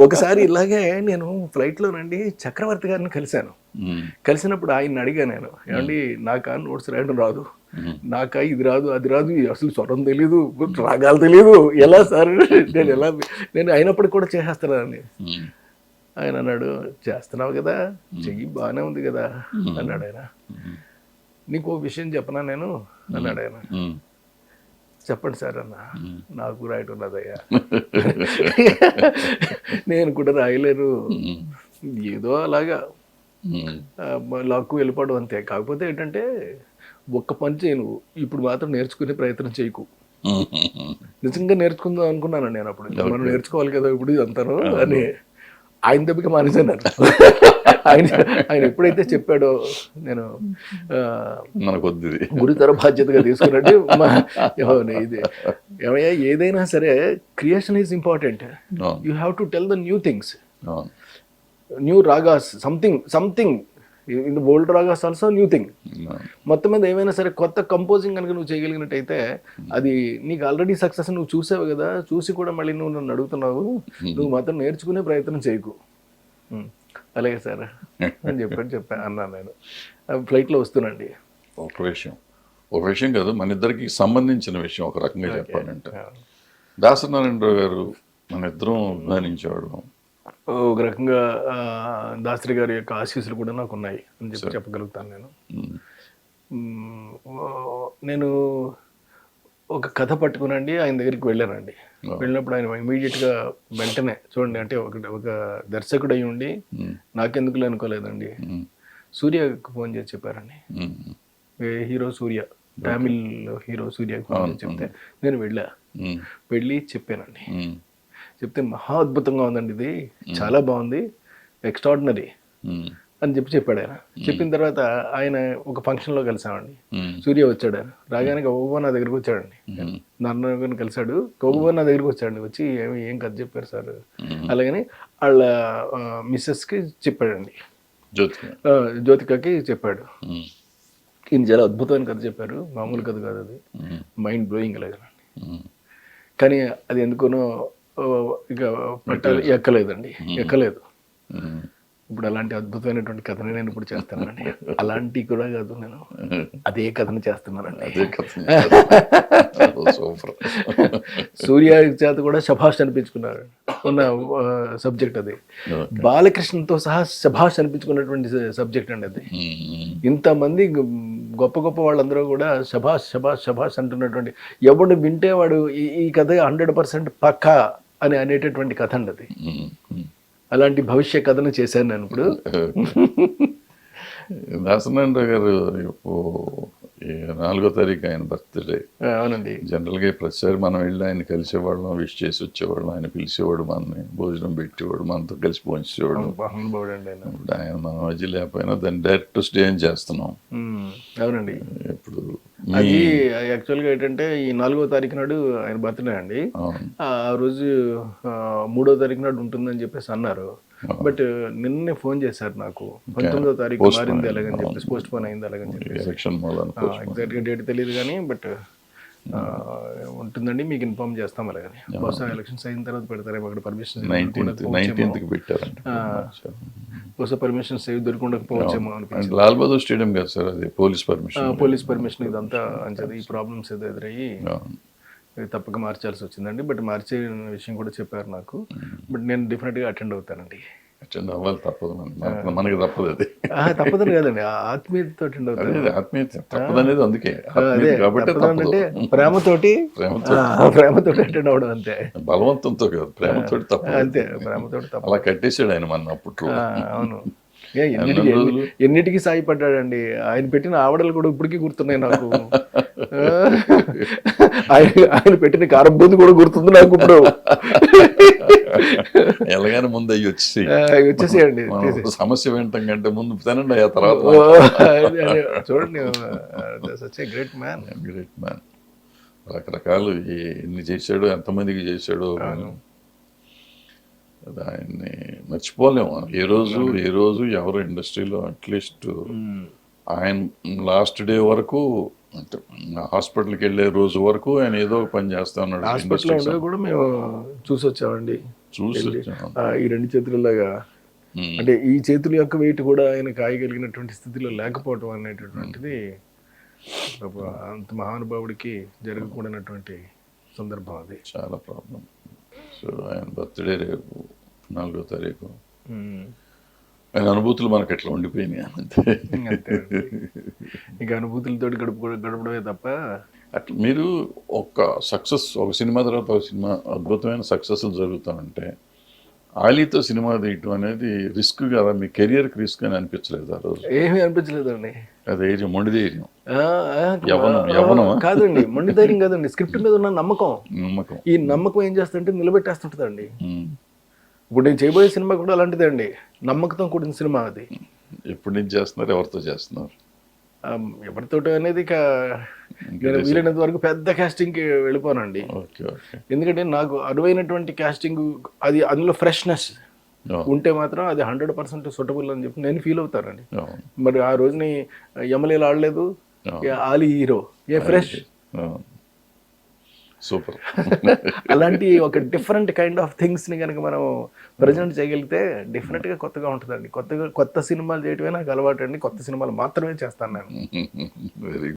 ఒకసారి ఇలాగే నేను ఫ్లైట్లోనండి చక్రవర్తి గారిని కలిశాను. కలిసినప్పుడు ఆయన అడిగా నేను ఏమండి నాకా నోట్స్ రాయడం రాదు? నాకా ఇది రాదు అది రాదు అసలు స్వరం తెలీదు రాగాలు తెలీదు ఎలా సార్? నేను ఎలా నేను అయినప్పటికి కూడా చేసేస్తున్నానండి. ఉమ్, ఆయన అన్నాడు చేస్తున్నావు కదా చెయ్యి బాగానే ఉంది కదా అన్నాడు ఆయన. నీకు ఓ విషయం చెప్పనా నేను? అన్నాడు ఆయన. చెప్పండి సార్ అన్న. నాకు రాయటం రాదయ్యా నేను కూడా రాయలేను. ఉమ్, ఏదో అలాగా. లాక్కు వెళ్ళిపోవడం అంతే. కాకపోతే ఏంటంటే ఒక్క పని చేయి నువ్వు ఇప్పుడు మాత్రం నేర్చుకునే ప్రయత్నం చేయకు. నిజంగా నేర్చుకుందాం అనుకున్నాను నేను అప్పుడు. మనం నేర్చుకోవాలి కదా ఇప్పుడు ఇదంతాను అని. ఆయన దెబ్బకి మానేశాను. ఆయన ఆయన ఎప్పుడైతే చెప్పాడో నేను గురుతర బాధ్యతగా తీసుకున్నట్టు ఇది. ఏమయ్యా ఏదైనా సరే creation is important. You have to tell the new things. New ragas something something. In the old ragas also new thing. మొత్తం మీద ఏమైనా సరే కొత్త కంపోజింగ్ కనుక నువ్వు చేయగలిగినట్టయితే అది నీకు ఆల్రెడీ సక్సెస్ నువ్వు చూసావు కదా చూసి కూడా మళ్ళీ నువ్వు నన్ను అడుగుతున్నావు. నువ్వు మాత్రం నేర్చుకునే ప్రయత్నం చేయకు. అలాగే సార్. అని చెప్పాను చెప్పా అన్నాను నేను. ఫ్లైట్లో వస్తున్నాండి ఒక విషయం. ఒక విషయం కాదు మన ఇద్దరికి సంబంధించిన విషయం ఒక రకంగా చెప్పాలంటే. దాసనారాయణరావు గారు మన ఇద్దరం అభిమానించేవాడు ఒక రకంగా దాసరి గారి యొక్క ఆశీస్సులు కూడా నాకు ఉన్నాయి అని చెప్పి చెప్పగలుగుతాను నేను. నేను ఒక కథ పట్టుకునండి ఆయన దగ్గరికి వెళ్ళానండి. వెళ్ళినప్పుడు ఆయన ఇమీడియట్గా వెంటనే చూడండి అంటే ఒక ఒక దర్శకుడు అయి ఉండి నాకెందుకు అనుకోలేదండి. సూర్యకు ఫోన్ చేసి చెప్పారండి. హీరో సూర్య తమిళ్ హీరో సూర్యకు ఫోన్ చేసి చెప్తే నేను వెళ్ళా. వెళ్ళి చెప్పానండి. చెప్తే మహా అద్భుతంగా ఉందండి ఇది. చాలా బాగుంది. ఎక్స్ట్రాడినరీ అని చెప్పి చెప్పాడు ఆయన. చెప్పిన తర్వాత ఆయన ఒక ఫంక్షన్లో కలిసామండి. సూర్య వచ్చాడు ఆయన. రాగానే గౌబా నా దగ్గరికి వచ్చాడండి. నన్ను కలిశాడు. గౌబా నా దగ్గరికి వచ్చాడు వచ్చి ఏమి ఏం కథ చెప్పారు సార్. అలాగని వాళ్ళ మిస్సెస్కి చెప్పాడండి. జ్యోతికకి చెప్పాడు. ఈయన చాలా అద్భుతమైన కథ చెప్పారు. మామూలు కథ కాదు అది. మైండ్ బ్లోయింగ్ అలాగనండి కానీ అది ఎందుకునో ఇక పట్టాలి ఎక్కలేదండి. ఎక్కలేదు. ఇప్పుడు అలాంటి అద్భుతమైనటువంటి కథని నేను ఇప్పుడు చేస్తానండి. అలాంటి కూడా కాదు నేను. అదే కథను చేస్తున్నానండి. సూపర్. సూర్య చేత కూడా శభాష్ అనిపించుకున్నారు. ఉన్న సబ్జెక్ట్ అది. బాలకృష్ణతో సహా శభాష్ అనిపించుకున్నటువంటి సబ్జెక్ట్ అండి అది. ఇంతమంది గొప్ప గొప్ప వాళ్ళందరూ కూడా శభాష్ శభాష్ శభాష్ అంటున్నటువంటి ఎవడు వింటే వాడు ఈ కథ హండ్రెడ్ పర్సెంట్ పక్కా అని అనేటటువంటి కథ అండి అది. అలాంటి భవిష్య కథను చేశాను నేను ఇప్పుడు. దాసనారాయణరావు గారు నాలుగో తారీఖు ఆయన బర్త్డే. అవునండి. జనరల్గా ప్రతిసారి మనం వెళ్ళి ఆయన కలిసేవాళ్ళం విష్ చేసి వచ్చేవాళ్ళం ఆయన పిలిచేవాడు మనని భోజనం పెట్టేవాడు మనతో కలిసి పోంచేవాడు ఆయన. మన మధ్య లేకపోయినా దాన్ని డైరెక్ట్ స్టే చేస్తున్నాం. అవునండి. ఇప్పుడు అది యాక్చువల్గా ఏంటంటే ఈ నాలుగో తారీఖు నాడు ఆయన బర్త్డే అండి. ఆ రోజు మూడో తారీఖు నాడు ఉంటుందని చెప్పేసి అన్నారు. బట్ నిన్నే ఫోన్ చేశారు నాకు. పంతొమ్మిదో తారీఖు మారింది అలాగని చెప్పేసి పోస్ట్ పోన్ అయింది అలాగని చెప్పి ఎలక్షన్ మూలాన ఎగ్జాక్ట్గా డేట్ తెలియదు కానీ బట్ ఉంటుందండి. మీకు ఇన్ఫార్మ్ చేస్తాం అలాగని. బహుశా ఎలక్షన్స్ అయిన తర్వాత పెడతారేమో అక్కడ పర్మిషన్ బహుశా పర్మిషన్స్ ఏవి దొరకకపోవచ్చేమో అనిపించింది. లాల్ బహదూర్ స్టేడియం కదా సార్ అది పోలీస్ పర్మిషన్. పోలీస్ పర్మిషన్ ఇదంతా అంచది ఈ ప్రాబ్లమ్స్ ఏదో ఎదురయ్యి తప్పక మార్చాల్సి వచ్చిందండి. బట్ మార్చే విషయం కూడా చెప్పారు నాకు. బట్ నేను డెఫినెట్గా అటెండ్ అవుతానండి. అటెండ్ అవ్వాలి తప్పదు మనకి. మనకి తప్పదు అది. తప్పదని కాదండి. ఆత్మీయతతో అటెండ్ అవుతాను అదే ఆత్మీయత. తప్పదు అనేది అందుకే. కాబట్టి ప్రేమతోటి ప్రేమతోటి. అటెండ్ అవడం అంతే. బలవంతంతో కాదు ప్రేమతో తప్పదు. అంతే ప్రేమతోటి తప్ప అలా కట్టేసాడు ఆయన మన అప్పట్లో. అవును. ఎన్నిటికి ఎన్ని- ఎన్నిటికి సాయపడ్డాడండి? ఆయన పెట్టిన ఆవడలు కూడా ఇప్పటికీ గుర్తున్నాయి నాకు. ఆయన ఆయన పెట్టిన కారబూంది కూడా గుర్తుంది నాకు ఇప్పుడు. ఎలాగైనా ముందు అయ్యి వచ్చి వచ్చేసేయండి సమస్య వింటాం కంటే ముందు తినండి ఆ తర్వాత. చూడండి గ్రేట్ మ్యాన్. గ్రేట్ మ్యాన్ రకరకాలు ఎన్ని చేశాడు ఎంతమందికి చేశాడు. ఆయన్ని మర్చిపోలేము ఏ రోజు ఏ రోజు ఎవరు ఇండస్ట్రీలో అట్లీస్ట్ ఆయన లాస్ట్ డే వరకు అంటే హాస్పిటల్కి వెళ్ళే రోజు వరకు ఆయన ఏదో ఒక పని చేస్తా ఉన్నాడు. హాస్పిటల్లో కూడా మేము చూసి వచ్చామండి చూసి వచ్చాను. ఆ, ఈ రెండు చేతులలాగా. అంటే ఈ చేతుల యొక్క వెయిట్ కూడా ఆయన కాయగలిగినటువంటి స్థితిలో లేకపోవటం అనేటటువంటిది అంత మహానుభావుడికి జరగకూడనటువంటి సందర్భం అది చాలా ప్రాబ్లం సో ఆయన బర్త్డే రేపు నాలుగో తారీఖు. ఆయన అనుభూతులు మనకి ఎట్లా ఉండిపోయినాయి అంతే. ఇక అనుభూతులతో గడుపు గడపడమే తప్ప అట్లా మీరు ఒక సక్సెస్ ఒక సినిమా తర్వాత ఒక సినిమా అద్భుతమైన సక్సెస్లు జరుగుతామంటే ఆలీతో సినిమా తీయటం అనేది రిస్క్ కదా? మీ కెరియర్కి రిస్క్ అని అనిపించలేదు ఆ రోజు? ఏమీ అనిపించలేదండి. అది ధైర్యం మొండి ధైర్యం? కాదండి మొండి ధైర్యం కాదండి. స్క్రిప్ట్ మీద ఉన్న నమ్మకం. నమ్మకం. ఈ నమ్మకం ఏం చేస్తుంటే నిలబెట్టేస్తుంటుందండి. ఇప్పుడు నేను చేయబోయే సినిమా కూడా అలాంటిదే అండి. నమ్మకంతో కూడిన సినిమా అది. ఎప్పటి నుంచి చేస్తున్నారు? ఎవరితో చేస్తున్నారు? ఎవరితోటి అనేది ఇక నేను వీలైనంత వరకు పెద్ద casting కి వెళ్ళిపోనండి ఎందుకంటే నాకు అనువైనటువంటి కాస్టింగ్ అది అందులో ఫ్రెష్నెస్ ఉంటే మాత్రం అది హండ్రెడ్ పర్సెంట్ సూటబుల్ అని చెప్పి నేను ఫీల్ అవుతానండి. మరి ఆ రోజుని ఎమ్మెల్యేలు ఆడలేదు. ఏ ఆలి హీరో. ఏ ఫ్రెష్ సూపర్. అలాంటి ఒక డిఫరెంట్ కైండ్ ఆఫ్ థింగ్స్ని కనుక మనం ప్రజెంట్ చేయగలిగితే డెఫినెట్గా కొత్తగా ఉంటుందండి. కొత్తగా కొత్త సినిమాలు చేయటమే నాకు అలవాటు అండి కొత్త సినిమాలు మాత్రమే చేస్తాను నేను. వెరీ